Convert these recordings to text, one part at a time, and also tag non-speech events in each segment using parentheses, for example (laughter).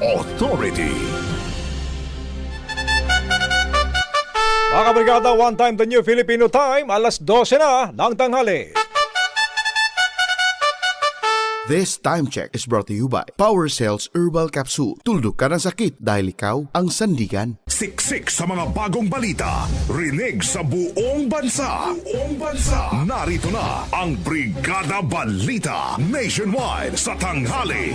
Authority. Mga kabrigada, one time the new Filipino time, alas 12 na ng tanghali. This time check is brought to you by Power Cells Herbal Capsule. Tuldok ka ng sakit dahil ikaw ang sandigan. Siksik sa mga bagong balita. Rinig sa buong bansa. Buong bansa. Narito na ang Brigada Balita Nationwide sa tanghali.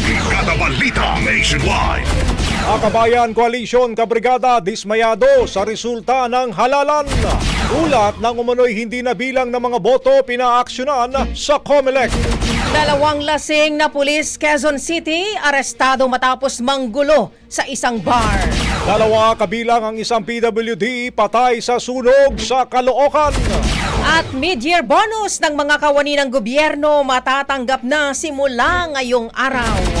Brigada Balita Nationwide. Akabayan Coalition Kabrigada dismayado sa resulta ng halalan. Ulat ng umano'y hindi nabilang ng mga boto pinaaksyonan sa COMELEC. Dalawang lasing na pulis Quezon City arestado matapos manggulo sa isang bar. Dalawa kabilang ang isang PWD patay sa sunog sa Caloocan. At mid-year bonus ng mga kawani ng gobyerno matatanggap na simula ngayong araw.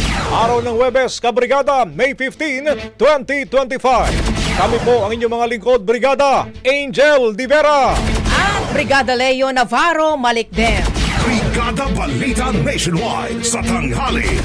Araw ng Webes, Kabrigada, May 15, 2025. Kami po ang inyong mga lingkod, Brigada Angel Divera. At Brigada Leo Navarro Malikdem. Brigada Balita Nationwide sa tanghali.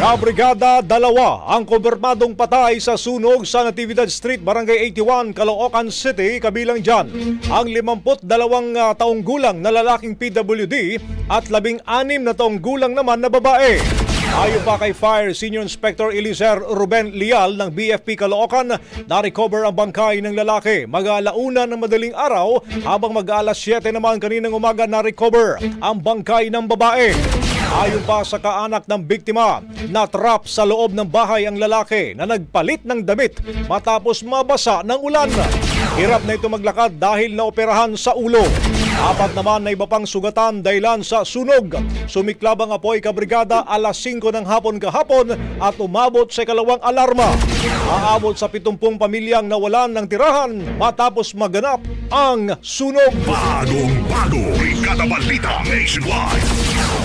Kabrigada, dalawa ang kumpirmadong patay sa sunog sa Natividad Street, Barangay 81, Caloocan City, kabilang dyan. Ang 52 uh, taong gulang na lalaking PWD at 16 na taong gulang naman na babae. Ayon pa kay Fire Senior Inspector Elizer Ruben Lial ng BFP Caloocan, na-recover ang bangkay ng lalaki mag-alauna ng madaling araw habang mag-alas 7 naman kaninang umaga na-recover ang bangkay ng babae. Ayon pa sa kaanak ng biktima, natrap sa loob ng bahay ang lalaki na nagpalit ng damit matapos mabasa ng ulan. Hirap na ito maglakad dahil naoperahan sa ulo. Apat naman na iba pang sugatan dahilan sa sunog. Sumiklab ang apoy kabrigada alas 5 ng hapon kahapon at umabot sa kalawang alarma. Aabot sa 70 pamilyang nawalan ng tirahan matapos maganap ang sunog. Bagong bago. Brigada Balita Nationwide.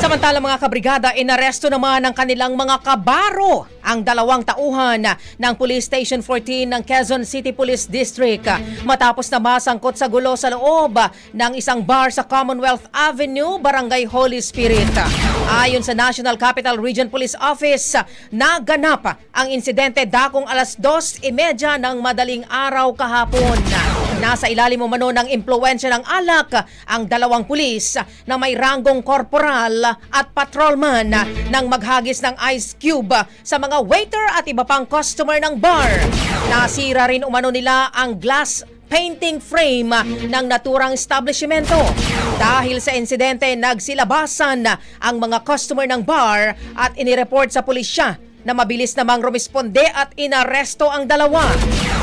Samantala mga kabrigada, inaresto naman ng kanilang mga kabaro ang dalawang tauhan ng Police Station 14 ng Quezon City Police District matapos na masangkot sa gulo sa loob ng isang bar sa Commonwealth Avenue, Barangay Holy Spirit. Ayon sa National Capital Region Police Office, naganap ang insidente dakong alas 2.30 ng madaling araw kahapon. Nasa ilalim umano ng impluensya ng alak ang dalawang pulis na may ranggong korporal at patrolman nang maghagis ng ice cube sa mga waiter at iba pang customer ng bar. Nasira rin umano nila ang glass painting frame ng naturang establishmento. Dahil sa insidente, nagsilabasan ang mga customer ng bar at inireport sa pulisya na mabilis namang rumisponde at inaresto ang dalawa.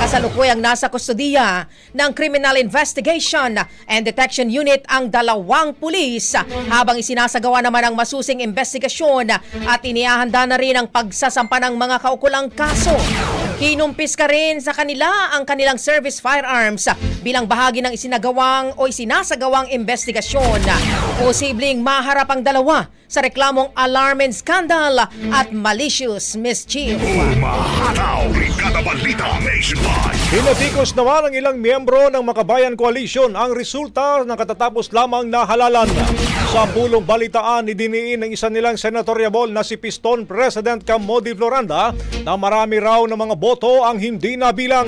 Kasalukuyang nasa kustodiya ng Criminal Investigation and Detection Unit ang dalawang pulis habang isinasagawa naman ang masusing investigasyon at inihahanda na rin ang pagsasampa ng mga kaukulang kaso. Kinumpis ka rin sa kanila ang kanilang service firearms bilang bahagi ng isinagawang o isinasagawang investigasyon. Posibleng maharap ang dalawa sa reklamong alarm and scandal at malicious mischief. Umahataw, Brigada Balita Nationwide. Pinatikos naman ng ilang miyembro ng Makabayan Coalition ang resulta ng katatapos lamang na halalan. Sa pulong balitaan, idiniin ng isa nilang senatoriable na si Piston President Camodi Floranda na marami raw ng mga boto ang hindi nabilang.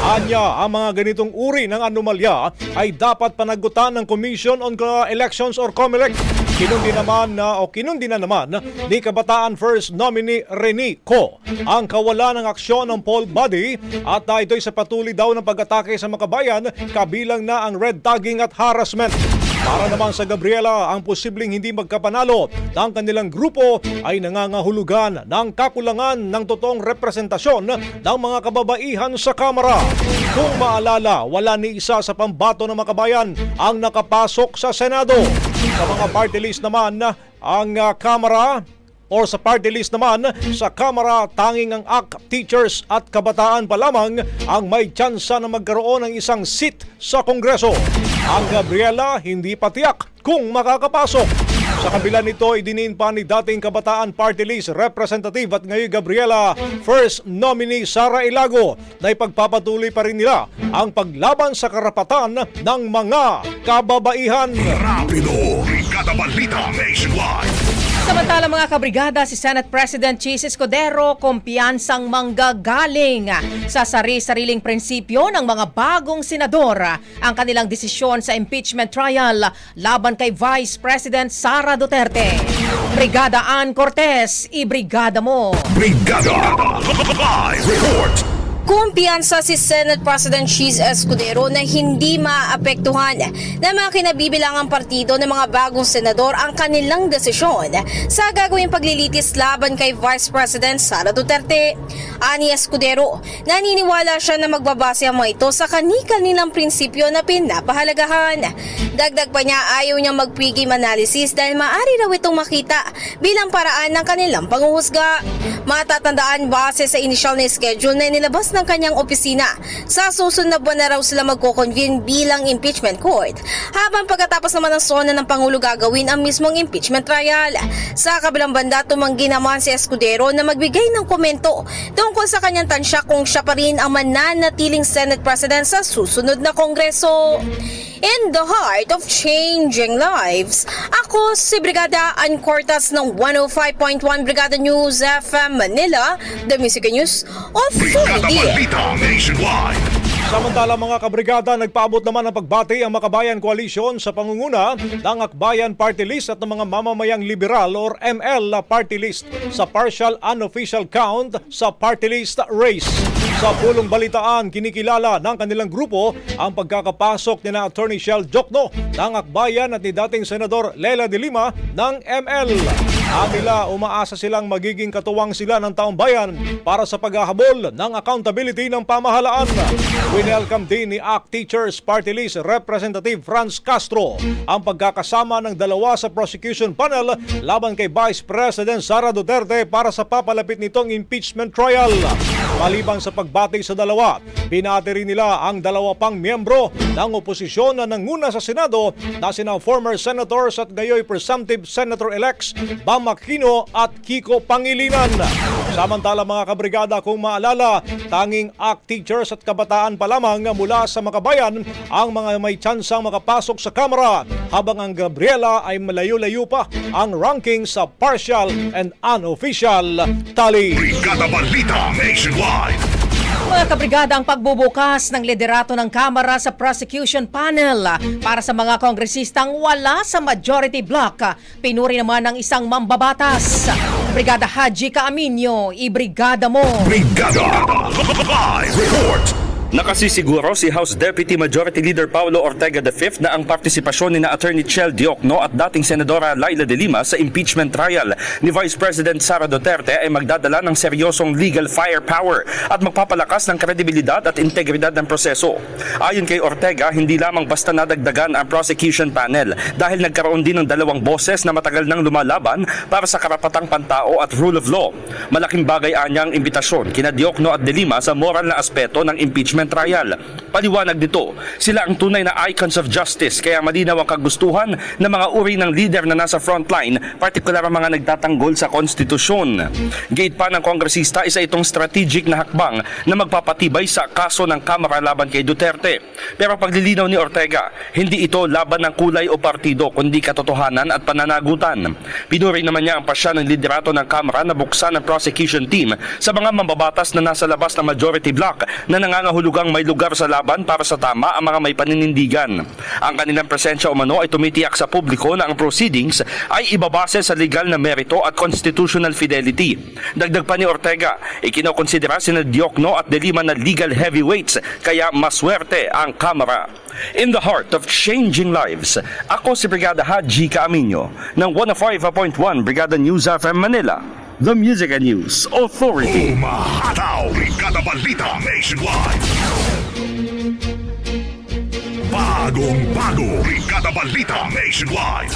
Anya, ang mga ganitong uri ng anomalya ay dapat panagutan ng Commission on Elections or COMELEC. Kinundi naman na o kinundi na naman ni Kabataan First nominee Rene Co ang kawalan ng aksyon ng poll body at ito'y sa patuloy daw ng pag-atake sa makabayan kabilang na ang red tagging at harassment. Para naman sa Gabriela, ang posibleng hindi magkapanalo ng kanilang grupo ay nangangahulugan ng kakulangan ng totoong representasyon ng mga kababaihan sa Kamara. Kung maalala, wala ni isa sa pambato ng makabayan ang nakapasok sa Senado. Sa mga party list naman, ang uh, Kamara or sa party list naman sa Kamara tanging ang AK, teachers at kabataan pa lamang ang may tsansa na magkaroon ng isang seat sa Kongreso. Ang Gabriela hindi patiyak kung makakapasok. Sa kabila nito, idinin pa ni dating Kabataan Party List Representative at ngayon Gabriela First nominee Sara Ilago na ipagpapatuloy pa rin nila ang paglaban sa karapatan ng mga kababaihan. Rapido, Brigada Balita Nationwide. Samantala mga kabrigada, si Senate President Chis Escudero kumpiyansang manggagaling sa sari-sariling prinsipyo ng mga bagong senador ang kanilang desisyon sa impeachment trial laban kay Vice President Sara Duterte. Brigada Ann Cortez, ibrigada mo! Brigada Live Report. Kumpiyansa si Senate President Cheese Escudero na hindi maapektuhan na mga kinabibilangang partido ng mga bagong senador ang kanilang desisyon sa gagawing paglilitis laban kay Vice President Sara Duterte. Ani Escudero, naniniwala siya na magbabase ang mga ito sa kani-kanilang prinsipyo na pinapahalagahan. Dagdag pa niya ayaw niyang magpigim analysis dahil maaari raw itong makita bilang paraan ng kanilang panguhusga. Matatandaan base sa initial na schedule na nilabas ng kanyang opisina. Sa susunod na buwan na raw sila magko-convene bilang impeachment court. Habang pagkatapos naman ng sona ng Pangulo gagawin ang mismong impeachment trial. Sa kabilang banda, tumanggi naman si Escudero na magbigay ng komento tungkol sa kanyang tansya kung siya pa rin ang mananatiling Senate President sa susunod na Kongreso. In the heart of changing lives, ako si Brigada Ann Cortas ng 105.1 Brigada News FM Manila, the Music News Brigada Authority. Samantala mga kabrigada, nagpaabot naman ng pagbati ang Makabayan Coalition sa pangunguna ng Akbayan Party List at ng mga mamamayang liberal or ML party list sa partial unofficial count sa party list race. Sa pulong balitaan, kinikilala ng kanilang grupo ang pagkakapasok ni na Attorney Shell Jokno ng Akbayan at ni dating Senador Lela de Lima ng ML. Amila, umaasa silang magiging katuwang sila ng taong bayan para sa paghahabol ng accountability ng pamahalaan. Winelcome din ni ACT Teachers Party List Representative Franz Castro ang pagkakasama ng dalawa sa prosecution panel laban kay Vice President Sara Duterte para sa papalapit nitong impeachment trial. Maliban sa pagbati sa dalawa, binati rin nila ang dalawa pang miyembro ng oposisyon na nanguna sa Senado na sina former senators at gayoy presumptive senator-elects Bam Aquino at Kiko Pangilinan. Samantala mga kabrigada kung maalala, tanging ACT teachers at kabataan pa lamang mula sa makabayan ang mga may tsansang makapasok sa Kamara habang ang Gabriela ay malayo-layo pa ang ranking sa partial and unofficial tally. Brigada Balita Nationwide. Mga kabrigada ang pagbubukas ng liderato ng Kamara sa prosecution panel para sa mga kongresistang wala sa majority block. Pinuri naman ng isang mambabatas. Brigada Haji Kaaminyo, ibrigada mo. Brigada Live Report. Nakasisiguro si House Deputy Majority Leader Paulo Ortega V na ang partisipasyon ni na Attorney Chel Diokno at dating Senadora Laila de Lima sa impeachment trial ni Vice President Sara Duterte ay magdadala ng seryosong legal firepower at magpapalakas ng kredibilidad at integridad ng proseso. Ayon kay Ortega, hindi lamang basta nadagdagan ang prosecution panel dahil nagkaroon din ng dalawang boses na matagal nang lumalaban para sa karapatang pantao at rule of law. Malaking bagay anyang imbitasyon kina Diokno at de Lima sa moral na aspeto ng impeachment trial. Paliwanag dito, sila ang tunay na icons of justice kaya malinaw ang kagustuhan ng mga uri ng leader na nasa frontline, partikular ang mga nagtatanggol sa konstitusyon. Gate pa ng kongresista, isa itong strategic na hakbang na magpapatibay sa kaso ng Kamara laban kay Duterte. Pero paglilinaw ni Ortega, hindi ito laban ng kulay o partido kundi katotohanan at pananagutan. Pinuri naman niya ang pasya ng liderato ng Kamara na buksan ang prosecution team sa mga mambabatas na nasa labas ng majority block na nangangahulugang may lugar sa laban para sa tama ang mga may paninindigan. Ang kanilang presensya umano ay tumitiyak sa publiko na ang proceedings ay ibabase sa legal na merito at constitutional fidelity. Dagdag pa ni Ortega, ikinokonsidera sina Diokno at De Lima na legal heavyweights kaya maswerte ang Kamara. In the heart of changing lives, ako si Brigada Haji Kaaminyo ng 105.1 Brigada News FM Manila, the Music and News Authority. Umahataw. Brigada Balita Nationwide. Bagong bago. Brigada Balita Nationwide.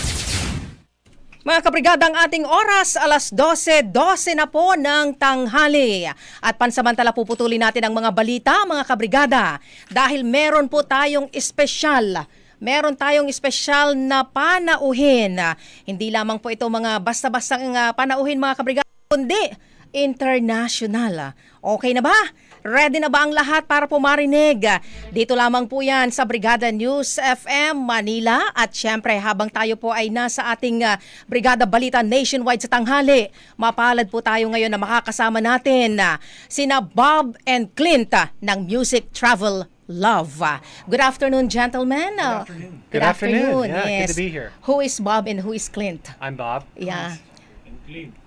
Mga kabrigada, ang ating oras, alas 12, 12 na po ng tanghali. At pansamantala puputulin natin ang mga balita, mga kabrigada, dahil meron po tayong espesyal meron tayong espesyal na panauhin. Hindi lamang po ito mga basta-bastang uh, panauhin mga kabrigada, kundi international. Okay na ba? Ready na ba ang lahat para po marinig? Dito lamang po yan sa Brigada News FM Manila at syempre habang tayo po ay nasa ating uh, Brigada Balita Nationwide sa tanghali, mapalad po tayo ngayon na makakasama natin uh, sina Bob and Clint uh, ng Music Travel Love. Good afternoon, gentlemen. Good afternoon. Good afternoon. Yeah, good to be here. Who is Bob and who is Clint? I'm Bob. Yeah.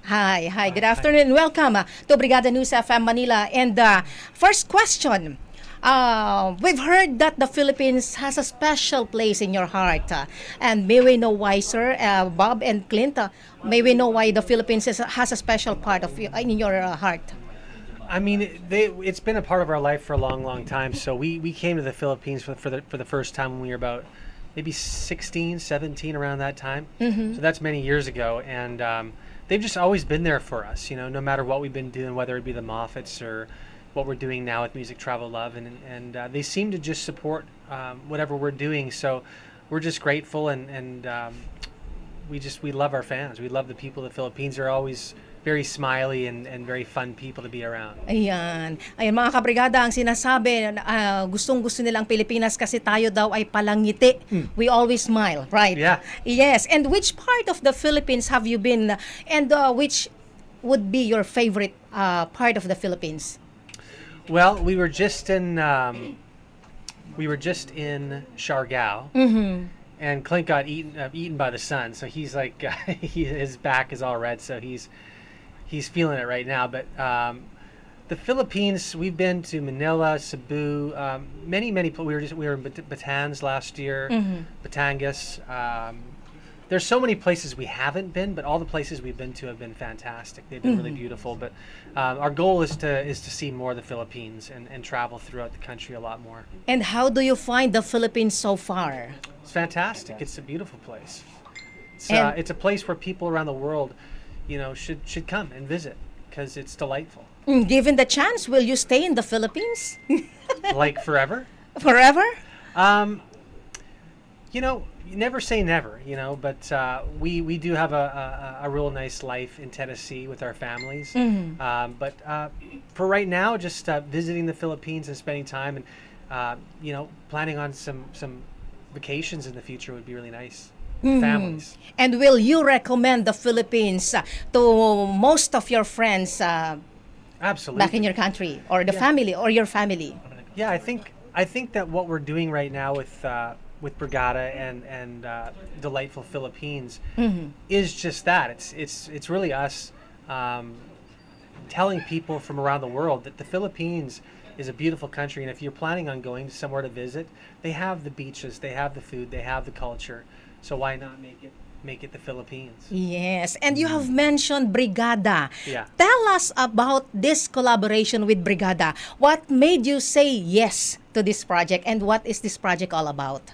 Hi, hi. Good afternoon. Welcome uh, to Brigada News FM Manila. And uh, first question. Uh, we've heard that the Philippines has a special place in your heart. Uh, and may we know why, sir, uh, Bob and Clint, uh, may we know why the Philippines is, has a special part of you, in your uh, heart? I mean, they, it's been a part of our life for a long, long time. So we, we came to the Philippines for, for the for the first time when we were about maybe 16, 17, around that time. So that's many years ago, and um, they've just always been there for us. You know, no matter what we've been doing, whether it be the Moffats or what we're doing now with Music Travel Love, and and uh, they seem to just support um, whatever we're doing. So we're just grateful, and and um, we just we love our fans. We love the people the Philippines. They're always very smiley and, and very fun people to be around. Ayan. Ayan mga kabrigada, ang sinasabi, uh, gustong-gusto nilang Pilipinas kasi tayo daw ay palangiti. We always smile, right? Yeah. Yes. And which part of the Philippines have you been and uh, which would be your favorite uh, part of the Philippines? Well, we were just in um, we were just in Siargao, and Clint got eaten uh, eaten by the sun. So he's like (laughs) he, his back is all red. So he's he's feeling it right now. But um, the Philippines, we've been to Manila, Cebu, um, many many. We were just we were in Bat- Batangas last year, Batangas. Um, there's so many places we haven't been, but all the places we've been to have been fantastic. They've been really beautiful. But um, our goal is to is to see more of the Philippines and, and travel throughout the country a lot more. And how do you find the Philippines so far? It's fantastic. It's a beautiful place. It's, uh, it's a place where people around the world, you know, should should come and visit because it's delightful. Mm, Given the chance, will you stay in the Philippines (laughs) like forever. forever? Um, you know, you never say never, you know, but uh, we, we do have a, a, a real nice life in Tennessee with our families. Um, but uh, for right now, just uh, visiting the Philippines and spending time and, uh, you know, planning on some, some vacations in the future would be really nice. Families. And will you recommend the Philippines uh, to most of your friends uh, Absolutely. back in your country or the family or your family? Yeah, I think I think that what we're doing right now with uh, with Brigada and and uh, delightful Philippines is just that. It's it's it's really us um, telling people from around the world that the Philippines is a beautiful country, and if you're planning on going somewhere to visit, they have the beaches, they have the food, they have the culture. So why not make it make it the Philippines? Yes, and you have mentioned Brigada. Yeah. Tell us about this collaboration with Brigada. What made you say yes to this project and what is this project all about?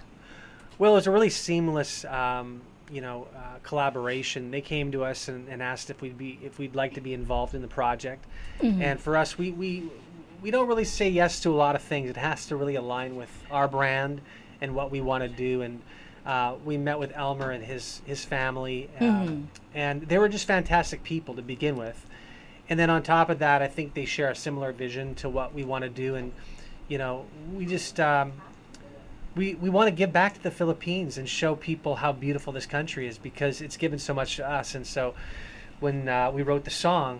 Well, it was a really seamless, um, you know, uh, collaboration. They came to us and, and asked if we'd be if we'd like to be involved in the project. And for us, we, we we don't really say yes to a lot of things. It has to really align with our brand and what we want to do. And uh, we met with Elmer and his his family, um, and they were just fantastic people to begin with. And then on top of that, I think they share a similar vision to what we want to do. And you know, we just um, we, we want to give back to the Philippines and show people how beautiful this country is because it's given so much to us. And so when uh, we wrote the song,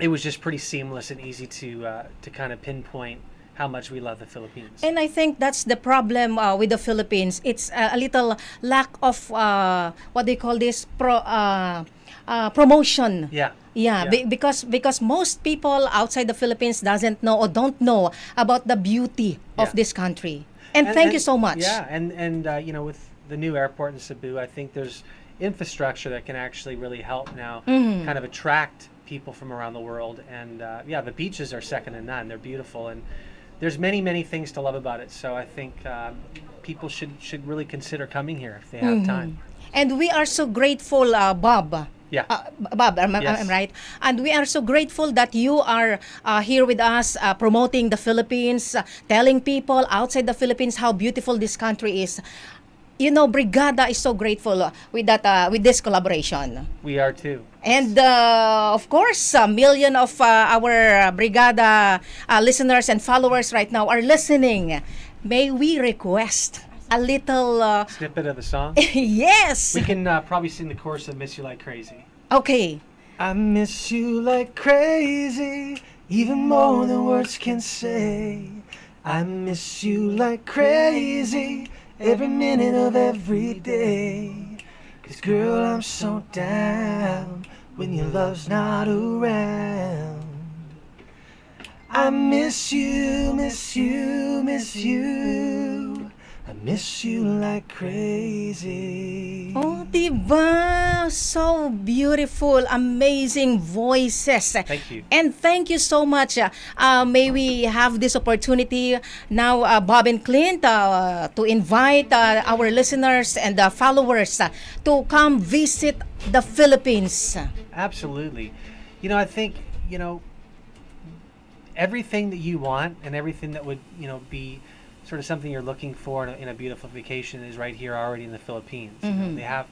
it was just pretty seamless and easy to uh, to kind of pinpoint how much we love the Philippines. And I think that's the problem uh, with the Philippines. It's uh, a little lack of uh, what they call this pro uh, uh, promotion. yeah. Yeah, Yeah. Be- because because most people outside the Philippines doesn't know or don't know about the beauty of this country. And, thank you so much. Yeah, and and uh, you know with the new airport in Cebu, I think there's infrastructure that can actually really help now, Mm-hmm. kind of attract people from around the world. And uh, yeah, the beaches are second to none. They're beautiful, and there's many many things to love about it. So I think um, people should should really consider coming here if they have Mm-hmm. time. And we are so grateful, uh, Bob. Yeah. Uh, Bob, am, I- Yes. I'm right? And we are so grateful that you are uh, here with us, uh, promoting the Philippines, uh, telling people outside the Philippines how beautiful this country is. You know, Brigada is so grateful uh, with that, uh, with this collaboration. We are too. And uh, of course, a million of uh, our uh, Brigada uh, listeners and followers right now are listening. May we request a little? Uh, Snippet of the song. (laughs) yes. we can uh, probably sing the chorus of "Miss You Like Crazy." Okay. I miss you like crazy, even more than words can say. I miss you like crazy, every minute of every day. Cause girl, I'm so down when your love's not around. I miss you, miss you, miss you. Miss you like crazy. Oh, diba? So beautiful, amazing voices. Thank you. And thank you so much. Uh, uh, may we have this opportunity now, uh, Bob and Clint, uh, to invite uh, our listeners and uh, followers uh, to come visit the Philippines. Absolutely. You know, I think, you know, everything that you want and everything that would, you know, be sort of something you're looking for in a, in a beautiful vacation is right here already in the Philippines. You know, they have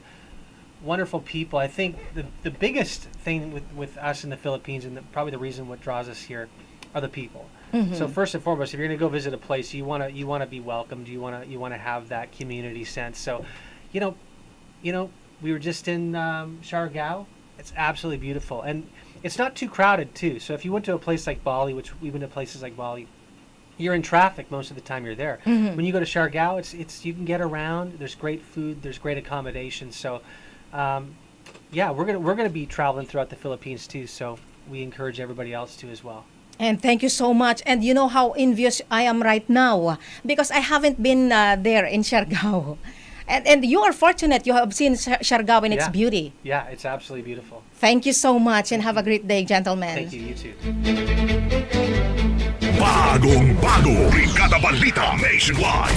wonderful people. I think the, the biggest thing with, with us in the Philippines and the, probably the reason what draws us here are the people. So first and foremost, if you're going to go visit a place, you want to you want to be welcomed. You want to you want to have that community sense. So, you know, you know, we were just in um, Siargao. It's absolutely beautiful, and it's not too crowded too. So if you went to a place like Bali, which we've been to places like Bali, you're in traffic most of the time you're there. When you go to Siargao, it's it's you can get around. There's great food. There's great accommodations. So, um, yeah, we're gonna we're gonna be traveling throughout the Philippines too. So we encourage everybody else to as well. And thank you so much. And you know how envious I am right now because I haven't been uh, there in Siargao. (laughs) And, and you are fortunate you have seen Siar- Siargao in its Yeah. beauty. Yeah, it's absolutely beautiful. Thank you so much and have a great day, gentlemen. Thank you. You too. Bagong bago, Brigada Balita Nationwide.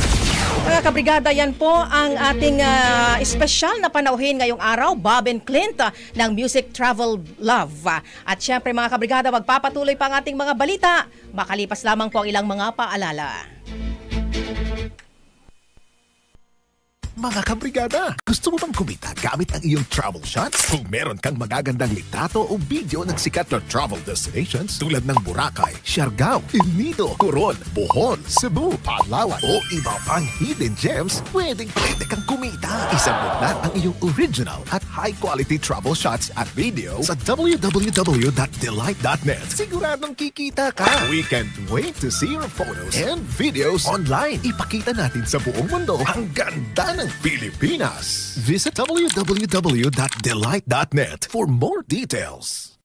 Mga kabrigada, yan po ang ating ah, espesyal na panauhin ngayong araw, Bob and Clint ah, ng Music Travel Love. At syempre mga kabrigada, magpapatuloy pa ang ating mga balita. Makalipas lamang po ang ilang mga paalala. Mga kabrigada, gusto mo bang kumita gamit ang iyong travel shots? Kung meron kang magagandang litrato o video ng sikat na travel destinations tulad ng Boracay, Siargao, El Nido, Coron, Bohol, Cebu, Palawan o iba pang hidden gems, pwedeng pwede kang kumita. Isabot na ang iyong original at high-quality travel shots at video sa www.delight.net. Siguradong kikita ka. We can't wait to see your photos and videos online. Ipakita natin sa buong mundo ang ganda ng Pilipinas. Visit www.delight.net for more details.